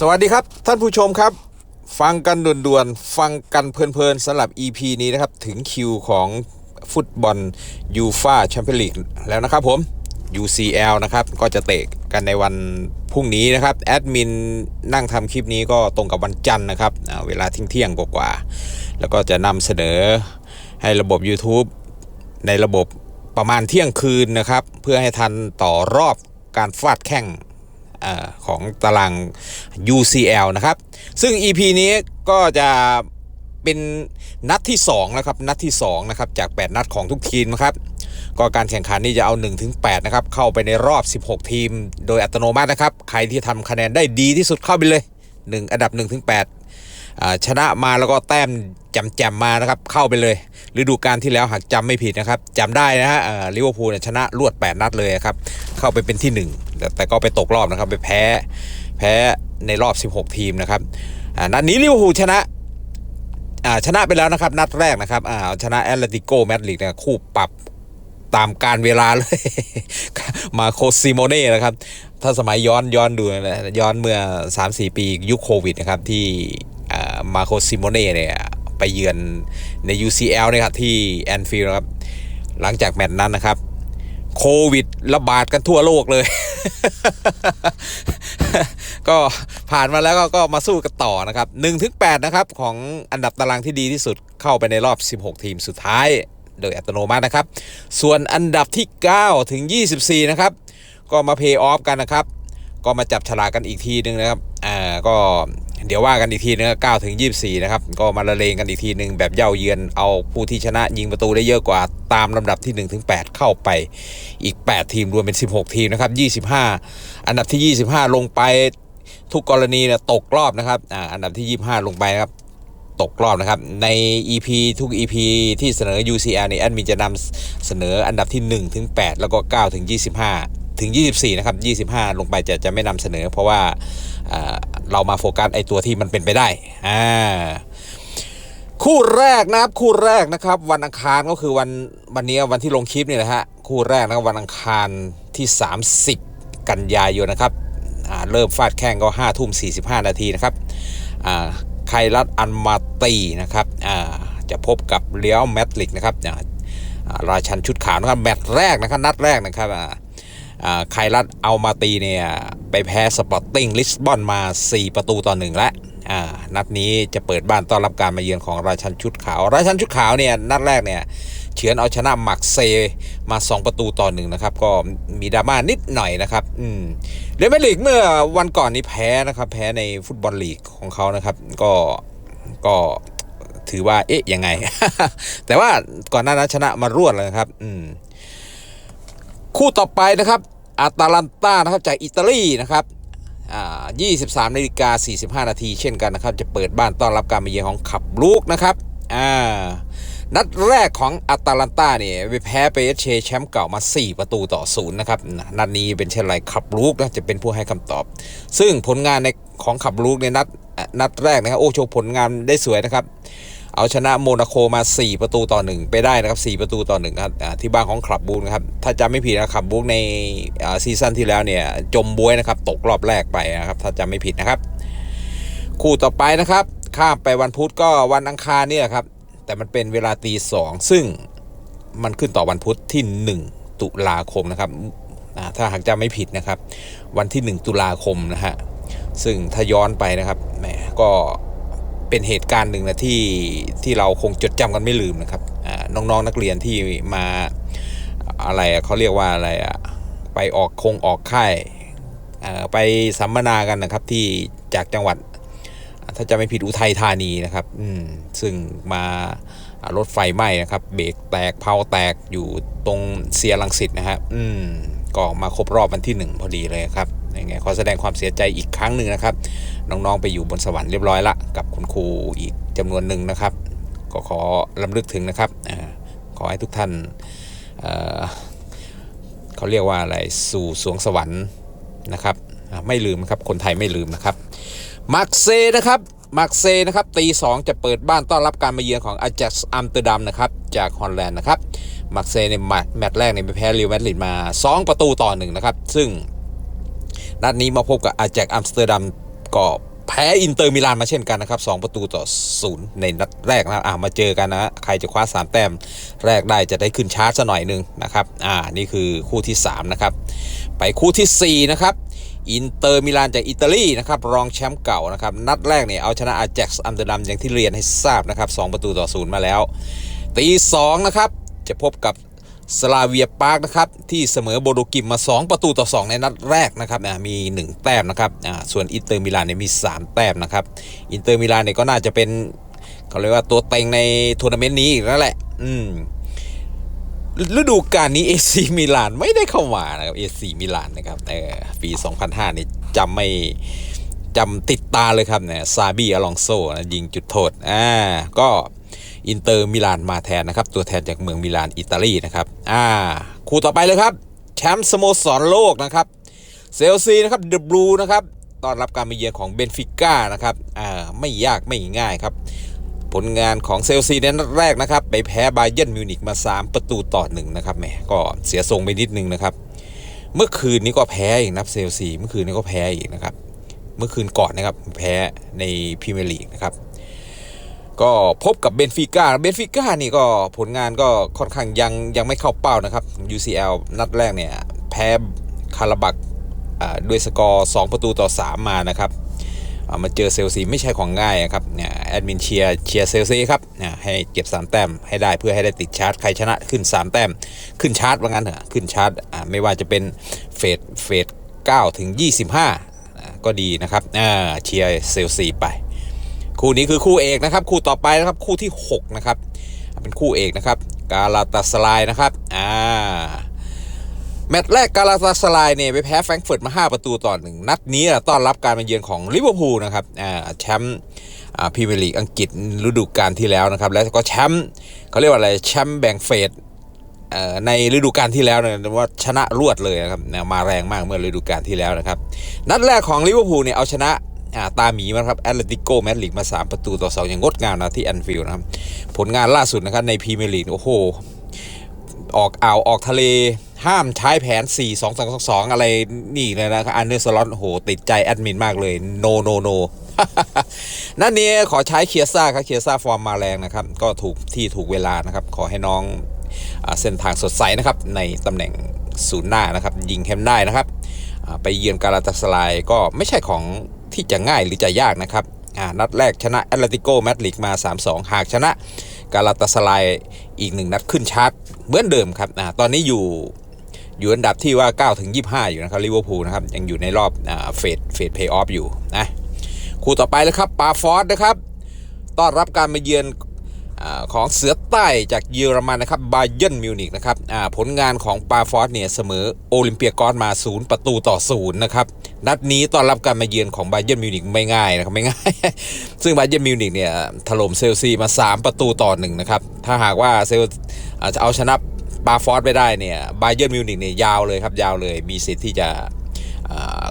สวัสดีครับท่านผู้ชมครับ ฟังกันด่วนๆฟังกันเพลินๆสำหรับ EP นี้นะครับ ถึงคิวของฟุตบอลยูฟาแชมเปี้ยนลีกแล้วนะครับผม UCL นะครับ ก็จะเตะกันในวันพรุ่งนี้นะครับ แอดมินนั่งทำคลิปนี้ก็ตรงกับวันจันทร์นะครับอ่าเวลาเที่ยงกว่าๆแล้วก็จะนำเสนอให้ระบบ YouTube ในระบบประมาณเที่ยงคืนนะครับ เพื่อให้ทันต่อรอบการฟาดแข่ง ของตาราง UCL นะครับ ซึ่ง EP นี้ก็จะเป็นนัดที่2แล้วครับนัดที่2นะครับจาก 8 นัดของทุกทีมนะครับก็การแข่งขันนี่จะเอา1ถึง8นะครับเข้าไปในรอบ 16 ทีม โดยอัตโนมัตินะครับ ใครที่ทำคะแนนได้ดีที่สุดเข้าไปเลย 1 อันดับ1ถึง8ชนะมาแล้วก็แต้มจำแจมมานะครับเข้าไปเลยฤดูกาลที่แล้วหากจำไม่ผิดนะครับจำได้นะฮะลิเวอร์พูลชนะรวด 8 นัดเลยครับเข้าไปเป็นที่ 1 แต่แต่ก็ไปตกรอบนะครับ ไปแพ้แพ้ในรอบ 16 ทีมนะครับนัดนี้ลิเวอร์พูลชนะชนะไปแล้วนะครับ นัดแรกนะครับชนะแอตเลติโกแมดริดคู่ปรับตามการเวลาเลย มาโคซิโมเน่นะครับ ถ้าสมัยย้อนย้อนดูนะย้อนเมื่อ 3-4 ปียุคโควิดนะครับ ที่มาโคซิโมเน่เนี่ยไปเยือนใน UCL เนี่ยครับที่แอนฟิลด์ครับ หลังจากแมตช์นั้นนะครับ โควิดระบาดกันทั่วโลกเลย ก็ผ่านมาแล้วก็มาสู้กันต่อนะครับ1ถึง8นะครับ ของอันดับตารางที่ดีที่สุดเข้าไปในรอบ 16 ทีมสุดท้าย โดยอัตโนมัตินะครับ ส่วนอันดับที่ 9 ถึง 24 นะครับ ก็มาเพย์ออฟกันนะครับ ก็มาจับฉลากกันอีกทีนึงนะครับอ่าก็ เดี๋ยวว่ากันอีกทีนึง9ถึง24นะครับ ก็มาละเลงกันอีกทีหนึ่งแบบเย่าเยือนเอาผู้ที่ชนะยิงประตูได้เยอะกว่าตามลำดับที่1ถึง8เข้าไปอีก 8 ทีมรวมเป็น 16 ทีมนะครับ 25 อันดับที่ 25 ลงไปทุกกรณีเนี่ยตกรอบนะครับอ่าอันดับที่ 25 ลงไปนะครับตกรอบนะครับ ใน EP ทุก EP ที่เสนอ UCL เนี่ยแอดมินจะนำเสนออันดับที่1ถึง8แล้วก็9ถึง25 ถึง 24 นะครับ 25 ลงไปจะจะไม่นำเสนอ เพราะว่าเรามาโฟกัสไอตัวที่มันเป็นไปได้อ่าคู่แรกนะครับคู่แรกนะครับ วันอังคารก็คือวันวันนี้วันที่ลงคลิปเนี่ยนะฮะคู่แรกนะครับวันอังคารที่ 30 กันยายนนะครับอ่าเริ่มฟาดแข้งก็5ทุ่ม45 นาทีนะครับอ่าไครัตอันมาตีนะครับอ่าจะพบกับเรียวแมดริกนะครับอ่าอ่าราชันชุดขาวนะครับแมตช์แรกนะครับนัดแรกนะครับ ไครัตเอามาตีเนี่ยไปแพ้สปอร์ติ้งลิสบอนมา 4 ประตูต่อหนึ่งแล้วนัดนี้จะเปิดบ้านต้อนรับการมาเยือนของราชันชุดขาว ราชันชุดขาวเนี่ยนัดแรกเนี่ยเฉือนเอาชนะหมักเซมา 2 ประตูต่อหนึ่งนะครับ ก็มีดราม่านิดหน่อยนะครับอืมเรอัลมาดริดเมื่อวันก่อนนี้แพ้นะครับแพ้ในฟุตบอลลีกของเขานะครับ ก็ก็ถือว่าเอ๊ะยังไง แต่ว่าก่อนหน้านั้นชนะมารวดเลยครับ อืม คู่ต่อไปนะครับอาตาลันตานะครับจากอิตาลีนะครับอ่า23นาฬิกา45 นาทีเช่นกันนะครับ จะเปิดบ้านต้อนรับการมาเยือนของขับลูกนะครับอ่านัดแรกของอาตาลันตาเนี่ยไปแพ้ไปเอชแชมป์เก่ามา 4 ประตูต่อศูนย์นะครับนัดนี้เป็นเช่นไรขับลูกนะจะเป็นผู้ให้คำตอบ ซึ่งผลงานในของขับลูกในนัดนัดแรกนะครับโอ้โชว์ผลงานได้สวยนะครับ เอาชนะโมนาโคมา 4 ประตูต่อ 1 ไปได้นะครับ 4 ประตูต่อ1ครับที่บ้านของขับบูนครับ ถ้าจำไม่ผิดนะขับบูกในซีซั่นที่แล้วเนี่ย จมบวยนะครับ ตกรอบแรกไปนะครับ ถ้าจำไม่ผิดนะครับ คู่ต่อไปนะครับ ข้ามไปวันพุธก็วันอังคารเนี่ยครับ แต่มันเป็นเวลาตีสองซึ่งมันขึ้นต่อวันพุธที่ 1 ตุลาคมนะครับถ้าหากจำไม่ผิดนะครับ วันที่ 1 ตุลาคมนะฮะซึ่งถ้าย้อนไปนะครับแหมก็ เป็นเหตุการณ์หนึ่งนะที่ที่เราคงจดจำกันไม่ลืมนะครับอ่าน้องๆนักเรียนที่มาอะไรเขาเรียกว่าอะไรอะไปออกคงออกค่ายอ่ไปสัมมนากันนะครับที่จากจังหวัด ถ้าจะไม่ผิดอุทัยธานีนะครับอืมซึ่งมารถไฟไหม้นะครับ เบรกแตกเพาแตกอยู่ตรงเสียรังสิตนะฮะอืมก็มาครบรอบวันที่หนึ่งพอดีเลยครับ ยังไงขอแสดงความเสียใจอีกครั้งหนึ่งนะครับ น้องๆไปอยู่บนสวรรค์เรียบร้อยละกับคุณครูอีกจำนวนหนึ่งนะครับ ก็ขอลำลึกถึงนะครับขอให้ทุกท่านเเขาเรียกว่าอะไรสู่สวงสวรรค์นะครับไม่ลืมนะครับคนไทยไม่ลืมนะครับมาร์กเซนะครับมาร์กเซนะครับตีสองจะเปิดบ้านต้อนรับการมาเยือนของอาจักอัมสเตอร์ดัมนะครับจากฮอลแลนด์นะครับมาร์กเซในแมตช์แมตช์แรกในยไปแพ้เรอัลมาดริดมา 2 ประตูต่อหนึ่งนะครับ ซึ่ง นัดนี้มาพบกับอาแจกอัมสเตอร์ดัมก็แพ้อินเตอร์มิลานมาเช่นกันนะครับ 2 ประตูต่อศูนย์ในนัดแรกนะอ่ามาเจอกันนะ ใครจะคว้า 3 แต้มแรกได้จะได้ขึ้นชาร์จซะหน่อยนึงนะครับ อ่า นี่คือคู่ที่ 3 นะครับ ไปคู่ทีสี่ 4 นะครับ อินเตอร์มิลานจากอิตาลีนะครับ รองแชมป์เก่านะครับ นัดแรกเนี่ยเอาชนะอาแจ็กซ์อัมสเตอร์ดัมอย่างที่เรียนให้ทราบนะครับ 2 ประตูต่อศูนย์มาแล้ว ตี2นะครับ จะพบกับ สลาเวียปาร์กนะครับที่เสมอโบโดกิมมา 2 ประตูต่อ 2 ในนัดแรกนะครับมี 1 แต้มนะครับอ่าส่วนอินเตอร์มิลานเนี่ยมี 3 แต้มนะครับอินเตอร์มิลานเนี่ยก็น่าจะเป็นเขาเรียกว่าตัวเต็งในทัวร์นาเมนต์นี้อีกแล้วแหละอืมฤดูกาลนี้เอซีมิลานไม่ได้เข้ามานะครับเอซีมิลานนะครับเออปี2005นี่จำไม่จำติดตาเลยครับเนี่ยซาบีอลองโซนะยิงจุดโทษอ่าก็ อินเตอร์มิลานมาแทนนะครับ ตัวแทนจากเมืองมิลานอิตาลีนะครับอ่าคู่ต่อไปเลยครับแชมป์สโมสรโลกนะครับเซลซีนะครับเดอะบลูนะครับต้อนรับการมาเยือนของเบนฟิก้านะครับอ่าไม่ยากไม่ง่ายครับ ผลงานของเซลซีในนัดแรกนะครับ ไปแพ้บาเยิร์นมิวนิกมา 3 ประตูต่อหนึ่งนะครับแหมก็เสียทรงไปนิดนึงนะครับ เมื่อคืนนี้ก็แพ้อีกนับเซลซีเมื่อคืนนี้ก็แพ้อีกนะครับ เมื่อคืนก่อนนะครับแพ้ในพรีเมียร์ลีกนะครับ ก็พบกับเบนฟิก้า เบนฟิก้านี่ก็ผลงานก็ค่อนข้างยังยังไม่เข้าเป้านะครับ UCL นัดแรกเนี่ยแพ้คาราบักด้วยสกอร์ 2 ประตูต่อ 3 มานะครับเอามาเจอเซลซีไม่ใช่ของง่ายอะครับเนี่ยแอดมินเชียเชียเซลซีครับให้เก็บ 3 แต้มให้ได้เพื่อให้ได้ติดชาร์จใครชนะขึ้น 3 แต้ม ขึ้นชาร์จว่างั้นเถอะขึ้นชาร์จไม่ว่าจะเป็นเฟสเฟส9ถึง 25อ่าก็ดีนะครับเชียเซลซีไป คู่นี้คือคู่เอกนะครับ คู่ต่อไปนะครับคู่ที่ 6 นะครับ เป็นคู่เอกนะครับกาลาตาสลายนะครับอ่าแมตช์แรกกาลาตาสลายเนี่ยไปแพ้แฟรงก์เฟิร์ตมา 5 ประตูต่อหนึ่งนัดนี้ต้อนรับการมาเยือนของลิเวอร์พูลนะครับอ่าแชมป์อ่าพรีเมียร์ลีกอังกฤษฤดูกาลที่แล้วนะครับ แล้วก็แชมป์เขาเรียกว่าอะไรแชมป์แบ่งเฟสเอ่อในฤดูกาลที่แล้วเนี่ยว่าชนะรวดเลยนะครับมาแรงมากเมื่อฤดูกาลที่แล้วนะครับ นัดแรกของลิเวอร์พูลเนี่ยเอาชนะ ตาหมีมาครับแอตเลติโกแมดริดมา 3 ประตูต่อ 2 อย่างงดงามนะที่แอนฟิลด์นะครับ ผลงานล่าสุดนะครับในพรีเมียร์ลีกโอ้โห ออกอ่าวออกทะเลห้ามใช้แผน 4 2 2 2 2 อะไรนี่เลยนะครับอันเดอร์สล็อตโห ติดใจแอดมินมากเลย โนโนโนนั่นนี่ขอใช้เคียซ่าครับเคียซ่าฟอร์มมาแรงนะครับ ก็ถูกที่ถูกเวลานะครับ ขอให้น้องอเส้นทางสดใสนะครับ ในตำแหน่งศูนย์หน้านะครับ ยิงแฮมได้นะครับ ไปเยือนกาลาตาสลายก็ไม่ใช่ของ ที่จะง่ายหรือจะยากนะครับนัดแรกชนะแอตเลติโกแมดริดมา 3-2 หากชนะกาลาตาสลายอีกหนึ่งนัดขึ้นชาร์ตเหมือนเดิมครับอตอนนี้อยู่อยู่อันดับที่ว่า 9 ถึง 25 อยู่นะครับลิเวอร์พูลนะครับ ยังอยู่ในรอบเฟสเฟสเพย์ออฟอยู่นะคู่ต่อไปเลยครับปาฟอร์ดนะครับต้อนรับการมาเยือน ของเสือใต้จากเยอรมันนะครับบาเยิร์นมิวนิกนะครับผลงานของปาฟอร์ดเนี่ยเสมอโอลิมเปียกอสมา 0 ประตูต่อ 0 นะครับ นัดนี้ต้อนรับการมาเยือนของบาเยิร์นมิวนิกไม่ง่ายนะครับไม่ง่าย ซึ่งบาเยิร์นมิวนิกเนี่ยถล่มเซลซีมา 3 ประตูต่อ 1 นะครับ ถ้าหากว่าเซลจะเอาชนะปาฟอร์ดไปได้เนี่ยบาเยิร์นมิวนิกเนี่ยยาวเลยครับยาวเลยมีสิทธิ์ที่จะ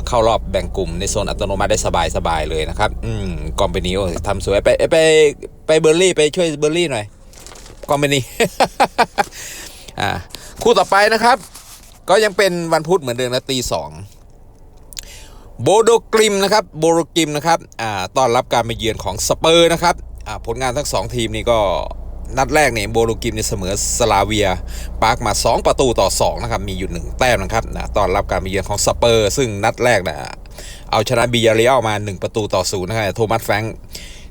เข้ารอบแบ่งกลุ่มในโซนอัตโนมัติได้สบายๆเลยนะครับ อืมกอมเปนีโอทำสวยไปไปไปเบอร์ลี่ไปช่วยเบอร์ลี่หน่อยกอมเปนีอ่าคู่ต่อไปนะครับ ก็ยังเป็นวันพุธเหมือนเดิมนะตีสองโบโดกริมนะครับโบโดกริมนะครับอ่าต้อนรับการมาเยือนของสเปอร์นะครับอ่าผลงานทั้งสองทีมนี่ก็ นัดแรกเนี่ยโบโลกิมเนี่ยเสมอสลาเวียปาร์กมา 2 ประตูต่อ2นะครับมีอยู่ 1 แต้มนะครับนะตอนรับการมาเยือนของสเปอร์ ซึ่งนัดแรกนะเอาชนะบียาเรียลมา 1 ประตูต่อศูนย์นะครับโทมัสแฟง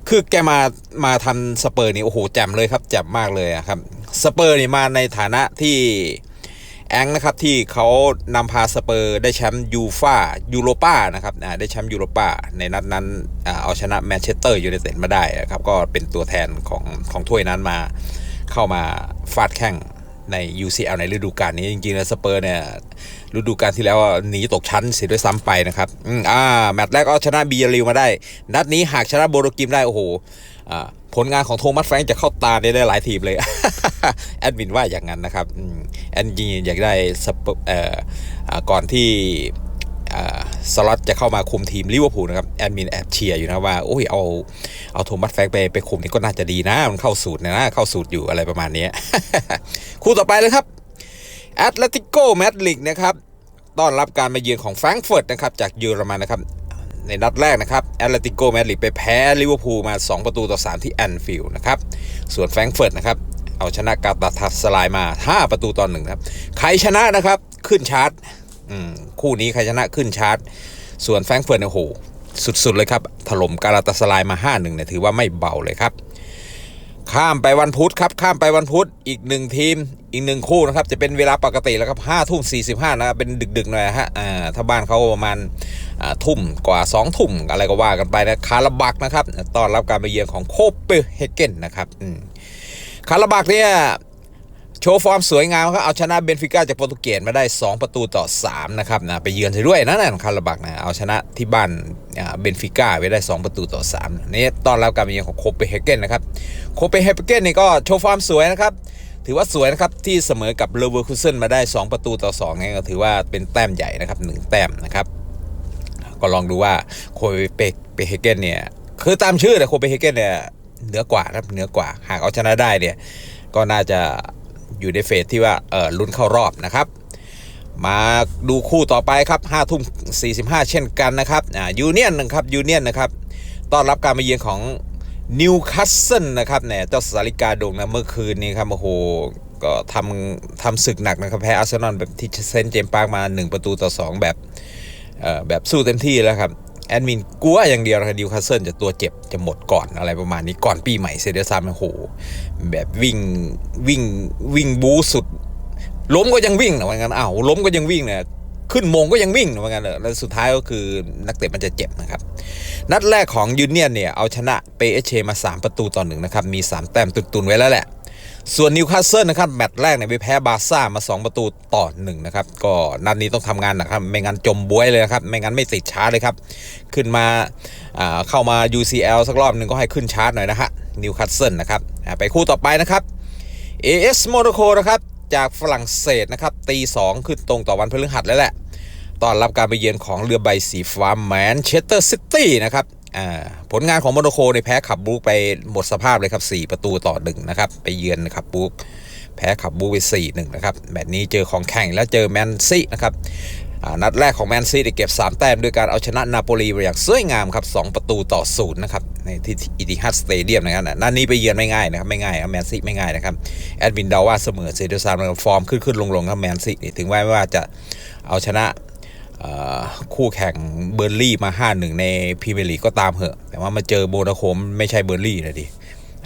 คือแกมามาทำสเปอร์นี่โอ้โหแจ่มเลยครับแจ่มมากเลยครับสเปอร์นี่มาในฐานะที่ แองนะครับที่เขานำพาสเปอร์ได้แชมป์ยูฟายูโรป้านะครับอ่าได้แชมป์ยูโรป้าในนัดนั้นอ่าเอาชนะแมนเชสเตอร์ยูไนเต็ดมาได้นะครับก็เป็นตัวแทนของของถ้วยนั้นมาเข้ามาฟาดแข่งใน UCL ในฤดูกาลนี้จริงๆแล้วสเปอร์เนี่ยฤดูกาลที่แล้วหนีตกชั้นเสียด้วยซ้ำไปนะครับอ่าแมตช์แรกก็ชนะบียริวมาได้ นัดนี้หากชนะโบโรกิมได้โอ้โหอ่า ผลงานของโทมัสแฟรงค์จะเข้าตาได้หลายทีมเลย แอดมินว่าอย่างนั้นนะครับแอนจริงๆอยากได้สปเออก่อนที่สล็อตจะเข้ามาคุมทีมลิเวอร์พูลนะครับแอดมินแอบเชียร์อยู่นะว่าโอ้ยเอาเอาโทมัสแฟรงค์ไปไปคุมนี่ก็น่าจะดีนะ มันเข้าสูตรนะ เข้าสูตรอยู่อะไรประมาณนี้คู่ต่อไปเลยครับแอตเลติโกแมดริดนะครับต้อนรับการมาเยือนของแฟรงก์เฟิร์ตนะครับจากเยอรมันนะครับ ในนัดแรกนะครับแอตเลติโกแมดริดไปแพ้ลิเวอร์พูลมา 2 ประตูต่อ 3 ที่แอนฟิลด์นะครับ ส่วนแฟรงก์เฟิร์ตนะครับ เอาชนะกาตาทัสลายมา 5 ประตูต่อหนึ่งครับ ใครชนะนะครับ ขึ้นชาร์ตคู่นี้ใครชนะขึ้นชาร์ตส่วนแฟรงก์เฟิร์ตเนี่ยโอ้โหสุดๆเลยครับ ถล่มกาลาตาสลายมา 5-1เนี่ยถือว่าไม่เบาเลยครับ ข้ามไปวันพุธครับ ข้ามไปวันพุธอีกหนึ่งทีมอีกหนึ่งคู่นะครับจะเป็นเวลาปกติแล้วครับห้าทุ่มสี่สิบห้านะเป็นดึกๆหน่อยฮะอ่าถ้าบ้านเขาประมาณอ่าทุ่มกว่าสองทุ่มอะไรก็ว่ากันไปนะคาราบักนะครับต้อนรับการไปเยือนของโคเปเฮเกนนะครับอืมคาราบักเนี่ย โชว์ฟอร์มสวยงามครับเอาชนะเบนฟิก้าจากโปรตุเกสมาได้ 2 ประตูต่อ 3 นะครับนะไปเยือนเธอด้วยนะนั่นคาราบักนะเอาชนะที่บ้านเบนฟิก้าไปได้ 2 ประตูต่อ3นี่ตอนรับการมาเยือนของโคเปนเฮเกนนะครับโคเปนเฮเกนนี่ก็โชว์ฟอร์มสวยนะครับถือว่าสวยนะครับที่เสมอกับเลเวอร์คูเซนมาได้ 2 ประตูต่อ2เนี่ยก็ถือว่าเป็นแต้มใหญ่นะครับ1แต้มนะครับก็ลองดูว่าโคเปเปเฮเกนเนี่ยคือตามชื่อแต่โคเปเฮเกนเนี่ยเหนือกว่านะเหนือกว่าหากเอาชนะได้เนี่ยก็น่าจะ อยู่ในเฟสที่ว่าเออลุ้นเข้ารอบนะครับ มาดูคู่ต่อไปครับ5ทุ่ม45เช่นกันนะครับอ่ายูเนียนนะครับยูเนียนนะครับต้อนรับการมาเยือนของนิวคาสเซิลนะครับเนี่ยเจ้าสาริกาโด่งนะเมื่อคืนนี้ครับโอ้โหก็ทำทำศึกหนักนะครับแพ้อาร์เซนอลแบบที่เซนเจมปาร์กมา 1 ประตูต่อ 2 แบบเอ่อแบบสู้เต็มที่แล้วครับ แอดมินกลัวอย่างเดียวนะครับดิวคาสเซิลจะตัวเจ็บจะหมดก่อนอะไรประมาณนี้ก่อนปีใหม่เซเดซามโอ้โห แบบวิ่งวิ่งวิ่งบูสุด ล้มก็ยังวิ่งนะว่างั้นอ้าวล้มก็ยังวิ่งเนี่ยขึ้นมงก็ยังวิ่งนะว่างั้นเลยแล้วสุดท้ายก็คือนักเตะมันจะเจ็บนะครับ นัดแรกของยูเนียนเนี่ย เอาชนะเปเอเชมา 3 ประตูต่อหนึ่งนะครับ มี 3 แต้มตุนๆไว้แล้วแหละ ส่วนนิวคาสเซิลนะครับแมตช์แรกเนี่ยไปแพ้บาร์ซ่ามา 2 ประตูต่อหนึ่งนะครับก็นัดนี้ต้องทำงานนะครับ ไม่งั้นจมบวยเลยนะครับ ไม่งั้นไม่ติดชาร์จเลยครับ ขึ้นมาเข้ามา UCL สักรอบหนึ่งก็ให้ขึ้นชาร์จหน่อยนะฮะนิวคาสเซิลนะครับไปคู่ต่อไปนะครับ AS Monaco นะครับจากฝรั่งเศสนะครับตี2ขึ้นตรงต่อวันพฤหัสแล้วแหละต้อนรับการไปเยือนของเรือใบสีฟ้าแมนเชสเตอร์ซิตี้นะครับ ผลงานของโมโนโคในแพ้ขับบูกไปหมดสภาพเลยครับ 4 ประตูต่อหนึ่งนะครับ ไปเยือนขับบูกแพ้ขับบูกไป4 1นะครับแมตช์นี้เจอของแข่งแล้วเจอแมนซีนะครับนัดแรกของแมนซีได้เก็บ 3 แต้มด้วยการเอาชนะนาโปลีไปอย่างสวยงามครับ2ประตูต่อศูนย์นะครับในที่อิติฮัดสเตเดียมนะครับนัดนี้ไปเยือนไม่ง่ายนะครับไม่ง่ายครับแมนซีไม่ง่ายนะครับแอดวินเดาว่าเสมอเซเดซามฟอร์มขึ้นขึ้นลงลงครับแมนซีถึงแม้ว่าจะเอาชนะ คู่แข่งเบอร์ลี่มา 5-1 ในพรีเมียร์ลีกก็ตามเหอะ แต่ว่ามาเจอโบนาโคมไม่ใช่เบอร์ลี่นะดิ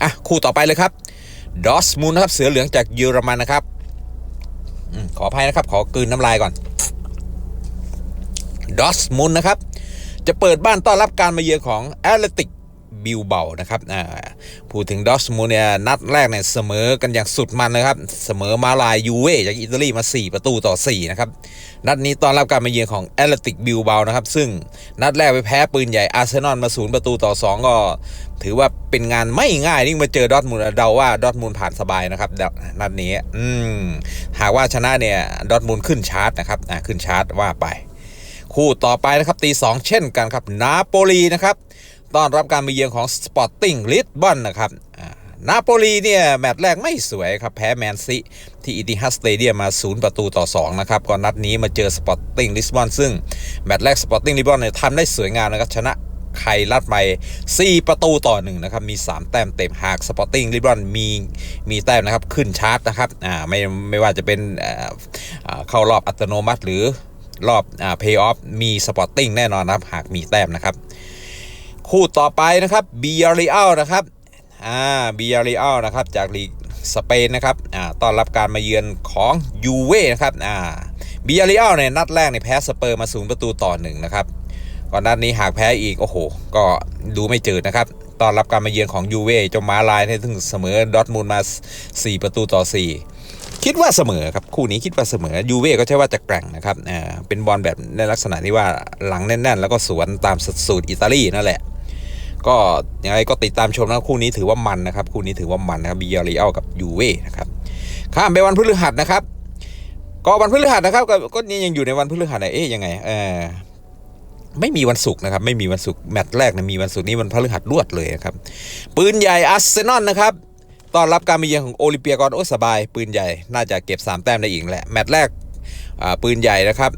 อะ คู่ต่อไปเลยครับ ดอสมูนนะครับ เสือเหลืองจากเยอรมันนะครับอขออภัยนะครับ ขอกลืนน้ำลายก่อน ดอสมูนนะครับ จะเปิดบ้านต้อนรับการมาเยือนของแอตเลติก บิลเบานะครับพูดถึงดอสมูลเนี่ยนัดแรกเนี่ยเสมอกันอย่างสุดมันนะครับ เสมอมาลายยูเว่จากอิตาลีมา 4 ประตูต่อ 4 นะครับ นัดนี้ตอนรับการมาเยือนของแอตเลติกบิลเบานะครับ ซึ่งนัดแรกไปแพ้ปืนใหญ่อาร์เซนอลมาศูนย์ประตูต่อ 2 ก็ ถือว่าเป็นงานไม่ง่ายนี่มาเจอดอทมูลเดาว่าดอทมูลผ่านสบายนะครับนัดนี้อืมหากว่าชนะเนี่ยดอทมูลขึ้นชาร์ตนะครับขึ้นชาร์ตว่าไป คู่ต่อไปนะครับตีสองเช่นกันครับนาโปลีนะครับ ต้อนรับการมาเยือนของสปอร์ติ้งลิสบอนนะครับนาโปลีเนี่ยแมตช์แรกไม่สวยครับ แพ้แมนซีที่อิติฮัดสเตเดียมมา 0 ประตูต่อ 2 นะครับ ก่อนนัดนี้มาเจอสปอร์ติ้งลิสบอนซึ่ง แมตช์แรกสปอร์ติ้งลิสบอนเนี่ยทำได้สวยงามนะครับ ชนะไครลัดไป 4 ประตูต่อหนึ่งนะครับ มี 3 แต้มเต็มหากสปอร์ติ้งลิสบอนมีมีแต้มนะครับ ขึ้นชาร์ตนะครับอ่าไม่ไม่ว่าจะเป็นเข้ารอบอัตโนมัติหรือรอบอ่าเพย์ออฟมีสปอร์ติ้งแน่นอนนะครับ หากมีแต้มนะครับ คู่ต่อไปนะครับบียาริอัลนะครับอ่าบียาริอัลนะครับจากลีกสเปนนะครับอ่าต้อนรับการมาเยือนของยูเว่นะครับอ่าบียาริอัลเนี่ยนัดแรกในแพ้สเปอร์มาศูนย์ประตูต่อหนึ่งนะครับก่อนนัดนี้หากแพ้อีกโอ้โห ก็ดูไม่จืดนะครับต้อนรับการมาเยือนของยูเว่เจ้าม้าลายเนี่ถึงเสมอดอทมูลมา 4 ประตูต่อ 4 คิดว่าเสมอครับคู่นี้คิดว่าเสมอยูเว่ก็ใช่ว่าจะแกร่งนะครับอ่าเป็นบอลแบบในลักษณะที่ว่าหลังแน่นๆ แล้วก็สวนตามสูตรอิตาลีนั่นแหละ ก็ยังไงก็ติดตามชมนะคู่นี้ถือว่ามันนะครับคู่นี้ถือว่ามันนะครับบียาริอัลกับยูเว่นะครับข้ามไปวันพฤหัสนะครับ ก็วันพฤหัสนะครับก็นี่ยังอยู่ในวันพฤหัสนะเอ๊ยยังไงเออไม่มีวันศุกร์นะครับไม่มีวันศุกร์แมตช์แรกนะมีวันศุกร์นี้วันพฤหัสรวดเลยนะครับปืนใหญ่อาร์เซนอลนะครับต้อนรับการมาเยือนของโอลิเปียกอนโอ้สบาย ปืนใหญ่น่าจะเก็บ 3 แต้มได้อีกแหละแมตช์แรกปืนใหญ่นะครับ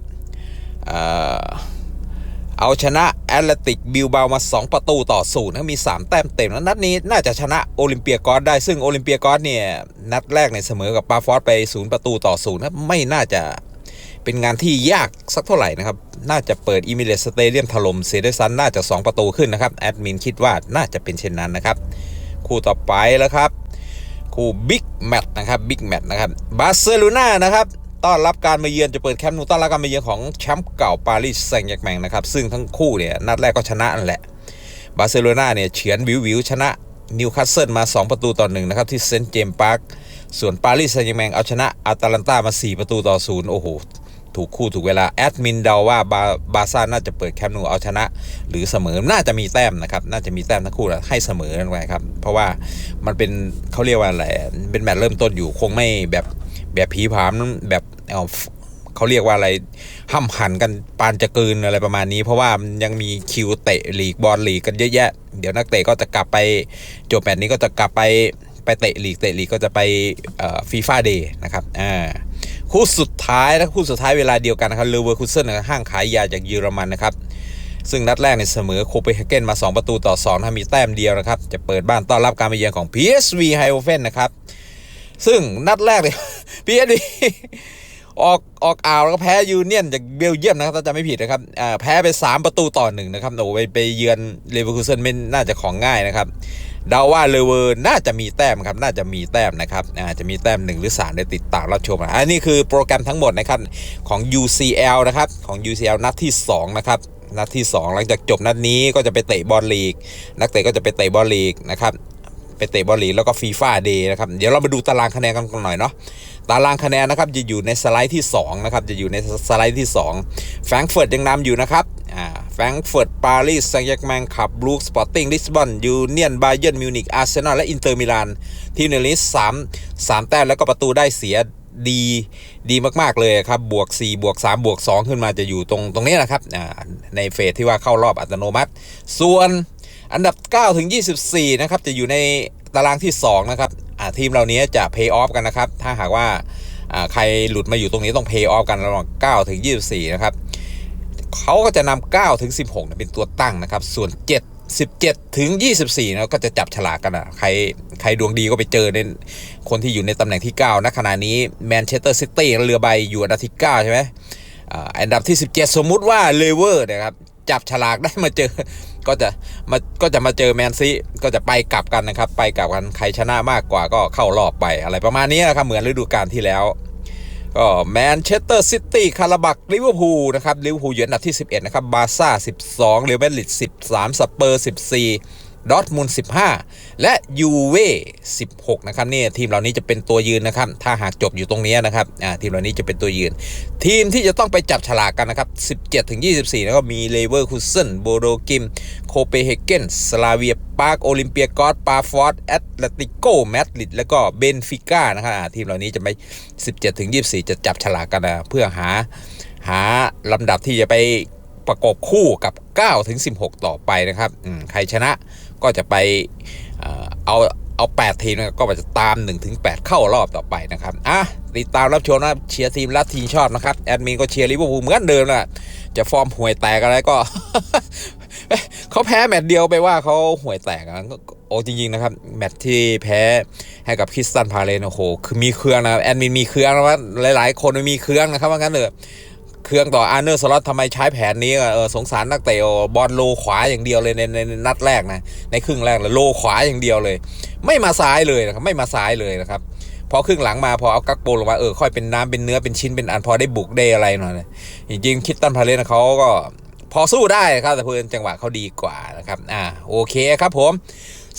เอาชนะแอตเลติกบิลบามา 2 ประตูต่อศูนย์นะมี 3 แต้มเต็มแล้วนัดนี้น่าจะชนะโอลิมเปียกอสได้ซึ่งโอลิมเปียกอสเนี่ย นัดแรกในเสมอกับปาฟอสไป 0 ประตูต่อศูนย์นะไม่น่าจะเป็นงานที่ยากสักเท่าไหร่นะครับ น่าจะเปิดอิมิเลสสเตเดียมถล่มเซเดซันน่าจะ 2 ประตูขึ้นนะครับ แอดมินคิดว่าน่าจะเป็นเช่นนั้นนะครับ คู่ต่อไปแล้วครับ คู่บิ๊กแมตช์นะครับบิ๊กแมตช์นะครับบาร์เซโลนานะครับ ต้อนรับการมาเยือนจะเปิดแคมป์นูต้อนรับการมาเยือนของแชมป์เก่าปารีสแซงต์แชร์แมงนะครับ ซึ่งทั้งคู่เนี่ยนัดแรกก็ชนะนั่นแหละ บาร์เซโลนาเนี่ยเฉือนวิววิวชนะนิวคาสเซิลมา 2 ประตูต่อหนึ่งนะครับ ที่เซนต์เจมส์พาร์คส่วนปารีสแซงต์แชร์แมงเอาชนะอาตาลันตามา 4 ประตูต่อศูนย์โอ้โหถูกคู่ถูกเวลาแอดมินเดาว่าบาบาซ่าน่าจะเปิดแคมป์นูเอาชนะ หรือเสมอน่าจะมีแต้มนะครับ น่าจะมีแต้มทั้งคู่แหละให้เสมอกันไปครับ เพราะว่ามันเป็นเขาเรียกว่าอะไรเป็นแมตช์เริ่มต้นอยู่คงไม่แบบ แบบผีผามแบบเอาเขาเรียกว่าอะไรห้ำหันกันปานจะเกินอะไรประมาณนี้ เพราะว่ามันยังมีคิวเตะลีกบอลลีกกันเยอะแยะ เดี๋ยวนักเตะก็จะกลับไปจบแมตช์นี้ก็จะกลับไปไปเตะลีกเตะลีกก็จะไปฟีฟ่าเดย์นะครับอ่าคู่สุดท้ายและคู่สุดท้ายเวลาเดียวกันนะครับเลเวอร์คูเซนนห้างขายยาจากเยอรมันนะครับซึ่งนัดแรกในเสมอโคเปนเฮเกนมา 2 ประตูต่อ2ถ้ามีแต้มเดียวนะครับ จะเปิดบ้านต้อนรับการมาเยือนของ PSV h e i f e n นะครับ ซึ่งนัดแรกเลย PSV อออกออกอ่าวแล้วก็แพ้ยูเนียนจากเบลเยียมนะครับถ้าจำไม่ผิดนะครับแพ้ไป 3 ประตูต่อหนึ่งนะครับโอ้ไปไปเยือนเลเวอร์คูเซนไม่น่าจะของง่ายนะครับเดาว่าเลเวอร์น่าจะมีแต้มครับน่าจะมีแต้มนะครับอาจจะมีแต้มหนึ่งหรือ 3 ได้ติดตามรับชมนะอันนี้คือโปรแกรมทั้งหมดนะครับของ UCL นะครับของ UCL นัดที่ 2 นะครับนัดที่ 2 หลังจากจบนัดนี้ก็จะไปเตะบอลลีก นักเตะก็จะไปเตะบอลลีกนะครับ ไปเตะบอลลีแล้วก็ฟีฟ่าเดย์นะครับเดี๋ยวเรามาดูตารางคะแนนกันหน่อยเนาะตารางคะแนนนะครับจะอยู่ในสไลด์ที่2นะครับจะอยู่ในสไลด์ที่2แฟรงก์เฟิร์ตยังนำอยู่นะครับอ่าแฟรงก์เฟิร์ตปารีสแซงต์แชร์แมงขับบลูสปอร์ติ้งลิสบอนยูเนียนบาเยิร์นมิวนิกอาร์เซนอลและอินเตอร์มิลานทีมในลิสสามสามแต้มแล้วก็ประตูได้เสียดีดีมากๆเลยครับบวก 4 บวก 3 บวก 2 ขึ้นมาจะอยู่ตรงตรงนี้นะครับในเฟสที่ว่าเข้ารอบอัตโนมัติ ส่วน อันดับ 9 ถึง 24 นะครับ จะอยู่ในตารางที่ 2 นะครับทีมเหล่านี้จะเพย์ออฟกันนะครับ ถ้าหากว่าใครหลุดมาอยู่ตรงนี้ต้องเพย์ออฟกันระหว่าง 9 ถึง 24 นะครับเขาก็จะนำ9ถึง 16 เป็นตัวตั้งนะครับ ส่วน 7 17 ถึง 24นะก็จะจับฉลากกันอะใครใครดวงดีก็ไปเจอในคนที่อยู่ในตำแหน่งที่ 9 ณ ขณะนี้แมนเชสเตอร์ซิตี้เรือใบอยู่อันดับที่ 9 ใช่ไหมอันดับที่ 17 สมมุติว่าเลเวอร์นะครับ จับฉลากได้มาเจอ ก็จะมาก็จะมาเจอแมนซีก็จะไปกลับกันนะครับ ไปกลับกันใครชนะมากกว่าก็เข้ารอบไปอะไรประมาณนี้นะครับเหมือนฤดูกาลที่แล้วก็แมนเชสเตอร์ซิตี้คาราบักลิเวอร์พูลนะครับลิเวอร์พูลอยู่อันดับที่ 11 นะครับ บาร์ซ่า 12เรอัลมาดริด13 สเปอร์ 14 ดอทมุน15 และยูเว่16 นะครับนี่ทีมเหล่านี้จะเป็นตัวยืนนะครับ ถ้าหากจบอยู่ตรงนี้นะครับทีมเหล่านี้จะเป็นตัวยืน ทีมที่จะต้องไปจับฉลากกันนะครับ 17 ถึง 24 แล้วก็มีเลเวอร์คูเซนโบโดกิม โคเปเฮเกนสลาเวียปาร์กโอลิมเปียกอสปาฟอร์ดแอตเลติโกแมดริดแล้วก็เบนฟิก้านะครับทีมเหล่านี้จะไป 17 ถึง 24 จะจับฉลากกันนะเพื่อหาหาลำดับที่จะไปประกบคู่กับ 9 ถึง 16 ต่อไปนะครับใครชนะ ก็จะไปเอ่อเอาเอา8ทีมก็จะตาม1ถึง8เข้ารอบต่อไปนะครับอะติดตามรับชมนะเชียร์ทีมและทีมชอบนะครับแอดมินก็เชียร์ลิเวอร์พูลเหมือนเดิมแหละจะฟอร์มห่วยแตกอะไรก็เขาแพ้แมตช์เดียวไปว่าเขาห่วยแตกอะก็โอ้จริง ๆ นะครับ แมตช์ที่แพ้ให้กับคริสตันพาเลนโอ้โหคือมีเครื่องนะแอดมินมีเครื่องนะว่าหลาย ๆ คนมีเครื่องนะครับว่างั้นเลย เครื่องต่ออาร์เนอร์สล็อตทำไมใช้แผนนี้เออสงสารนักเตะบอลโลขวาอย่างเดียวเลยในในนัดแรกนะในครึ่งแรกเลยโลขวาอย่างเดียวเลย ไม่มาซ้ายเลยนะครับไม่มาซ้ายเลยนะครับพอครึ่งหลังมาพอเอากักโปลงมาเออค่อยเป็นน้ำเป็นเนื้อเป็นชิ้นเป็นอันพอได้บุกได้อะไรหน่อยจริงๆคิดตันพาเลนเขาก็พอสู้ได้ครับแต่เพื่อนจังหวะเขาดีกว่านะครับอ่าโอเคครับผม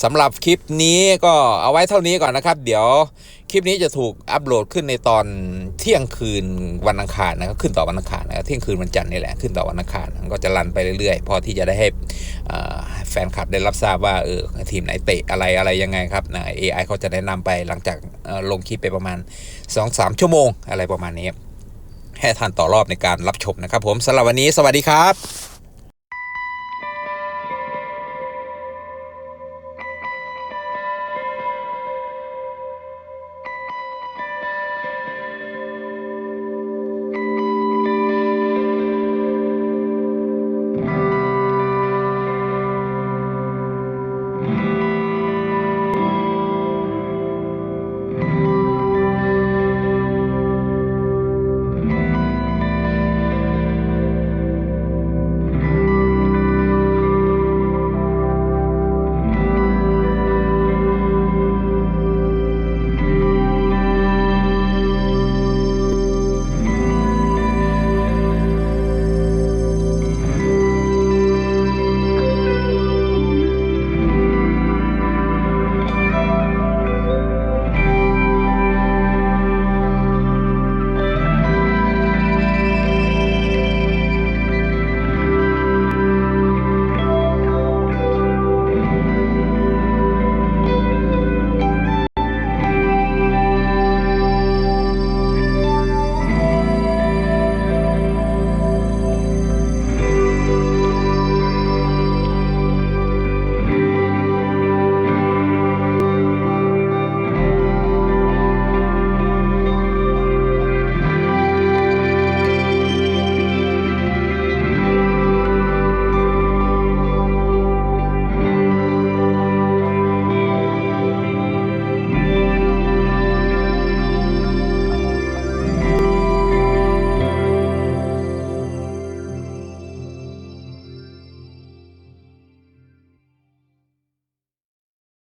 สำหรับคลิปนี้ก็เอาไว้เท่านี้ก่อนนะครับ เดี๋ยว คลิปนี้จะถูกอัปโหลดขึ้นในตอนเที่ยงคืนวันอังคารนะครับขึ้นต่อวันอังคารนะครับเที่ยงคืนวันจันทร์นี่แหละขึ้นต่อวันอังคารก็จะรันไปเรื่อยๆ พอที่จะได้ให้แฟนคลับได้รับทราบว่าเออทีมไหนเตะอะไรอะไรยังไงครับนะ AI เขาจะแนะนำไปหลังจากลงคลิปไปประมาณ 2-3 ชั่วโมงอะไรประมาณนี้ ให้ทันต่อรอบในการรับชมนะครับ ผมสำหรับวันนี้สวัสดีครับ